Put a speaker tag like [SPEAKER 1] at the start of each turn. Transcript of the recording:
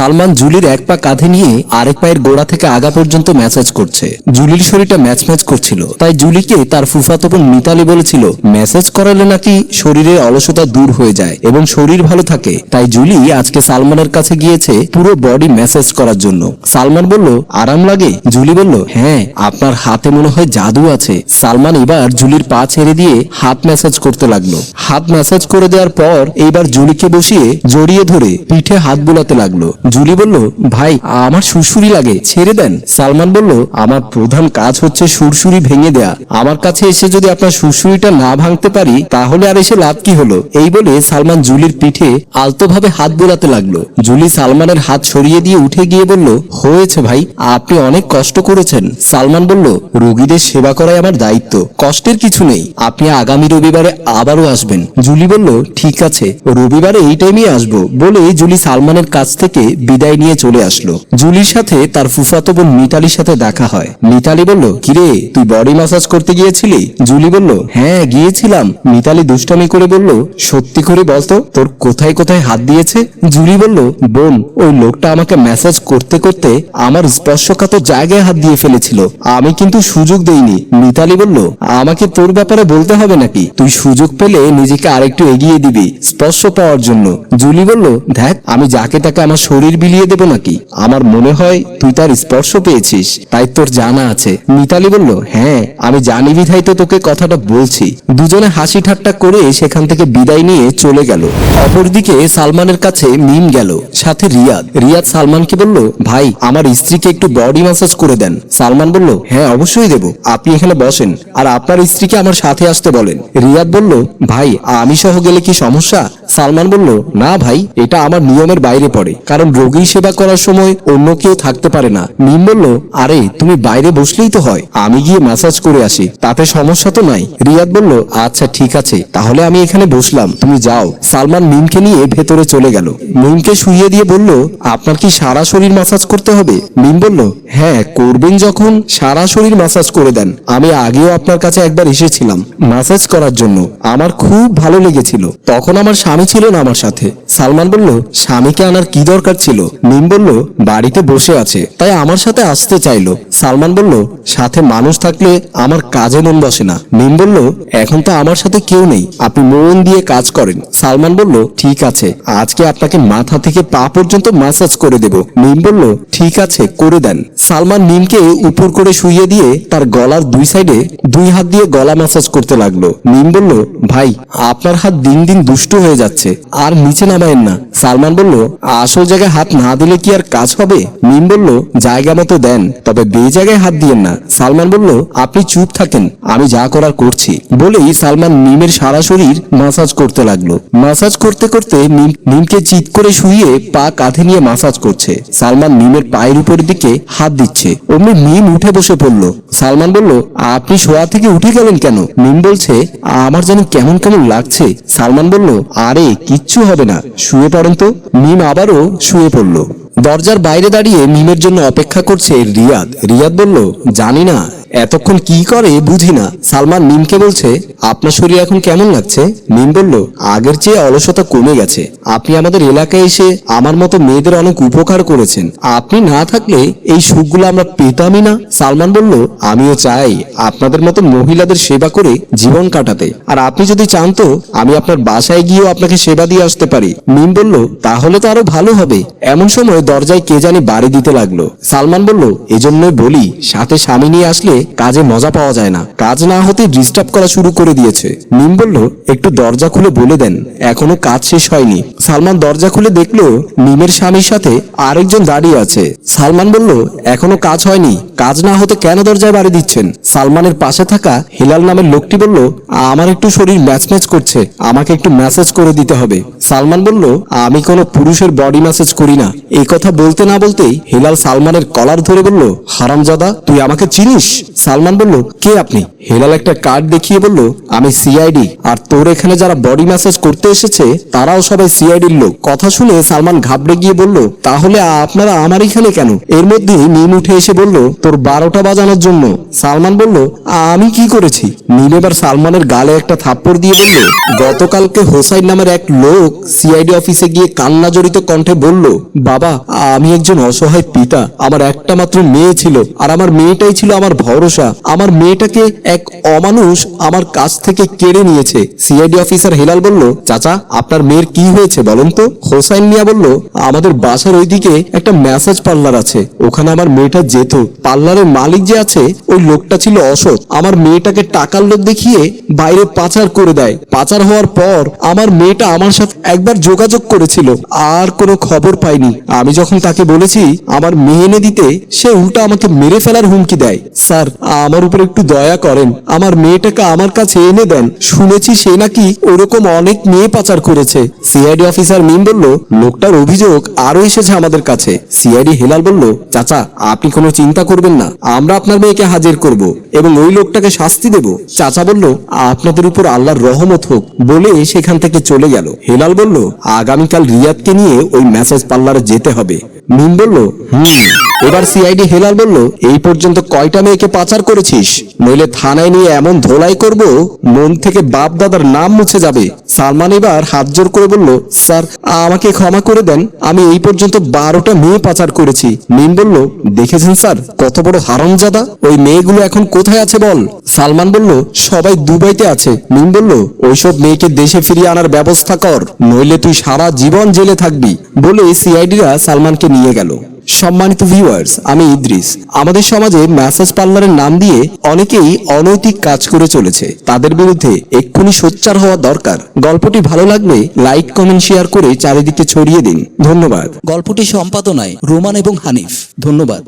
[SPEAKER 1] সালমান জুলির এক পা কাঁধে নিয়ে আরেক পায়ের গোড়া থেকে আগা পর্যন্ত ম্যাসাজ করছে। জুলির শরীরটা ম্যাচ ম্যাচ করছিল। তাই জুলিকে তার ফুফাতো বোন মিতালি বলেছিল, ম্যাসাজ করালে নাকি শরীরের অলসতা দূর হয়ে যায় এবং শরীর ভালো থাকে। তাই জুলি আজকে সালমানের কাছে গিয়েছে পুরো বডি ম্যাসাজ করার জন্য। সালমান বলল, আরাম লাগে? জুলি বলল হ্যাঁ আপনার হাতে মনে হয় জাদু আছে। সালমান এবার জুলির পা ছেড়ে দিয়ে হাত ম্যাসাজ করতে লাগল। হাত ম্যাসাজ করে দেওয়ার পর এইবার জুলিকে বসিয়ে জড়িয়ে ধরে পিঠে হাত বোলাতে লাগল। জুলি বলল, ভাই, আমার সুরসুরি লাগে, ছেড়ে দেন। সালমান বলল, আমার প্রধান কাজ হচ্ছে সুরসুরি ভেঙে দেয়া। আমার কাছে এসে যদি আপনার সুরসুরিটা না ভাঙতে পারি, তাহলে আর এসে লাভ কি হলো? এই বলে সালমান জুলির পিঠে আলতোভাবে হাত বোলাতে লাগল। জুলি সালমানের হাত সরিয়ে দিয়ে উঠে গিয়ে বলল, হয়েছে ভাই, আপনি অনেক কষ্ট করেছেন। সালমান বলল, রোগীদের সেবা করাই আমার দায়িত্ব, কষ্টের কিছু নেই। আপনি আগামী রবিবারে আবারও আসবেন। জুলি বলল, ঠিক আছে, রবিবারে এই টাইমে আসব। বলে জুলি সালমানের কাছ থেকে বিদায় নিয়ে চলে আসলো। জুলির সাথে তার ফুফাতো বোন মিতালির সাথে দেখা হয়। মিতালি বলল, কিরে, তুই বডি ম্যাসাজ করতে গিয়েছিলি? জুলি বলল হ্যাঁ গিয়েছিলাম। মিতালি দুষ্টামি করে বলল, সত্যি করে বলতো, তোর কোথায় কোথায় হাত দিয়েছে? জুলি বলল, বোন, ওই লোকটা আমাকে মেসেজ করতে করতে আমার স্পর্শকাতর জায়গায় হাত দিয়ে ফেলেছিল। আমি কিন্তু সুযোগ দেইনি। মিতালি বলল, আমাকে তোর ব্যাপারে বলতে হবে নাকি? তুই সুযোগ পেলে নিজেকে আরেকটু এগিয়ে দিবি স্পর্শ পাওয়ার জন্য। জুলি বলল, দেখ, আমি যাকে তাকে আমার শরীর বিলিয়ে দেব নাকি? আমার মনে হয় তুই তার স্পর্শ পেয়েছিস। তাই তোর জানা আছে। মিতালি বলল হ্যাঁ আমি জানি বিধাই তো তোকে কথাটা বলছি। দুজনে হাসি ঠাট্টা করে সেখান থেকে বিদায় নিয়ে চলে গেল। অপরদিকে সালমানের কাছে মিম গেল, সাথে রিয়াদ। রিয়াদ সালমানকে বলল, ভাই, আমার স্ত্রীকে একটু বডি ম্যাসাজ করে দেন। সালমান বলল হ্যাঁ অবশ্যই দেব। আপনি এখানে বসেন, আর আপনার স্ত্রীকে আমার সাথে আসতে বলেন। রিয়াদ বলল, ভাই, আমি সহ গেলে কি সমস্যা? সালমান বলল, না ভাই, এটা আমার নিয়মের বাইরে পড়ে, কারণ রোগী সেবা করার সময় অন্য কেউ থাকতে পারে না। মিম বলল, আরে, তুমি বাইরে বসলেই তো হয়। আমি গিয়ে ম্যাসাজ করে আসি। তাতে সমস্যা তো নাই। রিয়াদ বলল আচ্ছা ঠিক আছে। তাহলে আমি এখানে বসলাম। তুমি যাও। সালমান মিমকে নিয়ে ভেতরে চলে গেল। মিমকে শুইয়ে দিয়ে বলল, আপনার কি সারা শরীর ম্যাসাজ করতে হবে? মিম বলল হ্যাঁ করবেন যখন, সারা শরীর ম্যাসাজ করে দেন। আমি আগেও আপনার কাছে একবার এসেছিলাম ম্যাসাজ করার জন্য। আমার খুব ভালো লেগেছিল। তখন আমার স্বামী ছিল না আমার সাথে। সালমান বলল, স্বামীকে আনার কি দরকার ছিল। মিম বলল, বাড়িতে বসে আছে। তাই আমার সাথে আসতে চাইলো। সালমান বলল, সাথে মানুষ থাকলে আমার কাজে মন বসে না। মিম বলল, এখন তো আমার সাথে কেউ নেই, আপনি মন দিয়ে কাজ করেন। সালমান বলল, ঠিক আছে, আজকে আপনাকে মাথা থেকে পা পর্যন্ত ম্যাসাজ করে দেব। মিম বলল, ঠিক আছে, করে দেন। সালমান মিমকে উপর করে শুইয়ে দিয়ে তার গলার দুই সাইডে দুই হাত দিয়ে গলা ম্যাসাজ করতে লাগল। মিম বলল, ভাই, আপনার হাত দিন দিন দুষ্ট হয়ে যাচ্ছে, আর নিচে নামায়েন না। সালমান বলল, আসল জায়গায় হাত না দিলে কি আর কাজ হবে? মিম বলল, জায়গা মতো দেন। তবে বে জায়গায় হাত দিয়েন না। সালমান বলল, আপনি চুপ থাকেন, আমি যা করার করছি। বলেই সালমান মিমের সারা শরীর মাসাজ করতে লাগল। মাসাজ করতে করতে মিম, মিমকে চিৎ করে শুইয়ে পা কাঁধে নিয়ে মাসাজ করছে। সালমান মিমের পায়ের উপরের দিকে হাত দিচ্ছে। অমনি মিম উঠে বসে পড়ল। সালমান বলল, আপনি শোয়া থেকে উঠে গেলেন কেন? মিম বলছে, আমার যেন কেমন কেমন লাগছে। সালমান বলল, আরে, কিচ্ছু হবে না। শুয়ে পড়েন তো। মিম আবারও শুয়ে পড়ল। দরজার বাইরে দাঁড়িয়ে মিমের জন্য অপেক্ষা করছে রিয়াদ। রিয়াদ বলল, জানি না, এতক্ষণ কি করে বুঝি না। সালমান মিমকে বলছে, আপনার শরীর এখন কেমন লাগছে? মিম বলল, আগের চেয়ে অলসতা কমে গেছে। আপনি আমাদের এলাকায় এসে আমার মতো মেয়েদের অনেক উপকার করেছেন। আপনি না থাকলে এই সুখগুলো আমরা পেতামই না। সালমান বলল, আমিও চাই আপনাদের মতো মহিলাদের সেবা করে জীবন কাটাতে। আর আপনি যদি চান তো, আমি আপনার বাসায় গিয়েও আপনাকে সেবা দিয়ে আসতে পারি। মিম বলল, তাহলে তো আরও ভালো হবে। এমন সময় দরজায় কে জানি বাড়ি দিতে লাগল। সালমান বলল, এজন্যই বলি, সাথে স্বামী নিয়ে আসলে কাজে মজা পাওয়া যায় না। কাজ না হতে ডিস্টার্ব করা শুরু করে দিয়েছে। মিম বলল, একটু দরজা খুলে বলে দেন, এখনও কাজ শেষ হয়নি। সালমান দরজা খুলে দেখল মিমের স্বামীর সাথে আরেকজন দাঁড়িয়ে আছে। সালমান বলল, এখনও কাজ হয়নি, কাজ না হতে কেন দরজায় বাড়ি দিচ্ছেন? সালমানের পাশে থাকা হিলাল নামের লোকটি বলল, আমার একটু শরীর ম্যাচ ম্যাচ করছে, আমাকে একটু মেসেজ করে দিতে হবে। সালমান বলল, আমি কোনো পুরুষের বডি ম্যাসেজ করি না এই কথা বলতে না বলতেই হেলাল সালমানের কলার ধরে বলল, হারামজাদা, তুই আমাকে চিনিস? সালমান বলল, কে আপনি? হেলাল একটা কার্ড দেখিয়ে বলল, আমি সিআইডি, আর তোর এখানে যারা বডি ম্যাসাজ করতে এসেছে, তারাও সবাই সিআইডির লোক। কথা শুনে সালমান ঘাবড়ে গিয়ে বলল, তাহলে আপনারা আমার এখানে কেন? এর মধ্যে মিম উঠে এসে বলল, তোর বারোটা বাজানোর জন্য। সালমান বলল আমি কি করেছি? মিম এবার সালমানের গালে একটা থাপ্পড় দিয়ে বলল, গতকালকে হোসাইন নামের এক লোক সিআইডি অফিসে গিয়ে কান্না জড়িত কণ্ঠে বলল, বাবা আমি একজন অসহায় পিতা। আমার একটা মাত্র মেয়ে ছিল, আর আমার মেয়েটাই ছিল আমার ভরসা। আমার মেয়েটাকে এক অমানুষ আমার কাছ থেকে কেড়ে নিয়েছে। সিআইডি অফিসার হেলাল বলল, চাচা, আপনার মেয়ের কি হয়েছে বলুন তো? হোসাইন মিয়া বলল, আমাদের বাসার ওইদিকে একটা ম্যাসাজ পার্লার আছে। ওখানে আমার মেয়েটা যেত। পার্লারের মালিক যে আছে, ওই লোকটা ছিল অসৎ। আমার মেয়েটাকে টাকার লোক দেখিয়ে বাইরে পাচার করে দেয়। পাচার হওয়ার পর আমার মেয়েটা আমার সাথে একবার যোগাযোগ করেছিল, আর কোনো খবর পাইনি। আমি যখন তাকে বলেছি, আমার মেয়ে এনে দিতে, সে উল্টা আমাকে মেরে ফেলার হুমকি দেয়। স্যার, আমার উপর একটু দয়া করেন। আমার মেয়েটাকে আমার কাছে এনে দেন। শুনেছি সে নাকি ওরকম অনেক মেয়ে পাচার করেছে। সিআইডি অফিসার মিম বলল, লোকটার অভিযোগ আরও এসেছে আমাদের কাছে। সিআইডি হেলাল বলল, চাচা, আপনি কোনো চিন্তা করবেন না। আমরা আপনার মেয়েকে হাজির করব এবং ওই লোকটাকে শাস্তি দেব। চাচা বলল, আপনাদের উপর আল্লাহর রহমত হোক। বলে সেখান থেকে চলে গেল। হেলাল বলল, আগামীকাল রিয়াদকে নিয়ে ওই ম্যাসেজ পার্লারে যেতে হবে। মিম বলল হুম। এবার সিআইডি হেলাল বলল, এই পর্যন্ত কয়টা মেয়েকে পাচার করেছিস? নইলে থানায় নিয়ে এমন ধোলাই করব, মন থেকে বাপ দাদার নাম মুছে যাবে। সালমান এবার হাত জোর করে বলল, স্যার, আমাকে ক্ষমা করে দেন, আমি এই পর্যন্ত বারোটা মেয়ে পাচার করেছি। মিম বলল, দেখেছেন স্যার, কত বড় হারামজাদা, ওই মেয়েগুলো এখন কোথায় আছে বল? সালমান বলল, সবাই দুবাইতে আছে। মিম বলল, ওইসব মেয়েকে দেশে ফিরিয়ে আনার ব্যবস্থা কর, নইলে তুই সারা জীবন জেলে থাকবি। বলে সিআইডিরা সালমানকে নিয়ে গেল। সম্মানিত ভিউয়ার্স আমি ইদ্রিস। আমাদের সমাজে ম্যাসাজ পার্লারের নাম দিয়ে অনেকেই অনৈতিক কাজ করে চলেছে। তাদের বিরুদ্ধে এক্ষুনি সোচ্চার হওয়া দরকার। গল্পটি ভালো লাগলে লাইক কমেন্ট শেয়ার করে চারিদিকে ছড়িয়ে দিন। ধন্যবাদ।
[SPEAKER 2] গল্পটি সম্পাদনায় রোমান এবং হানিফ। ধন্যবাদ।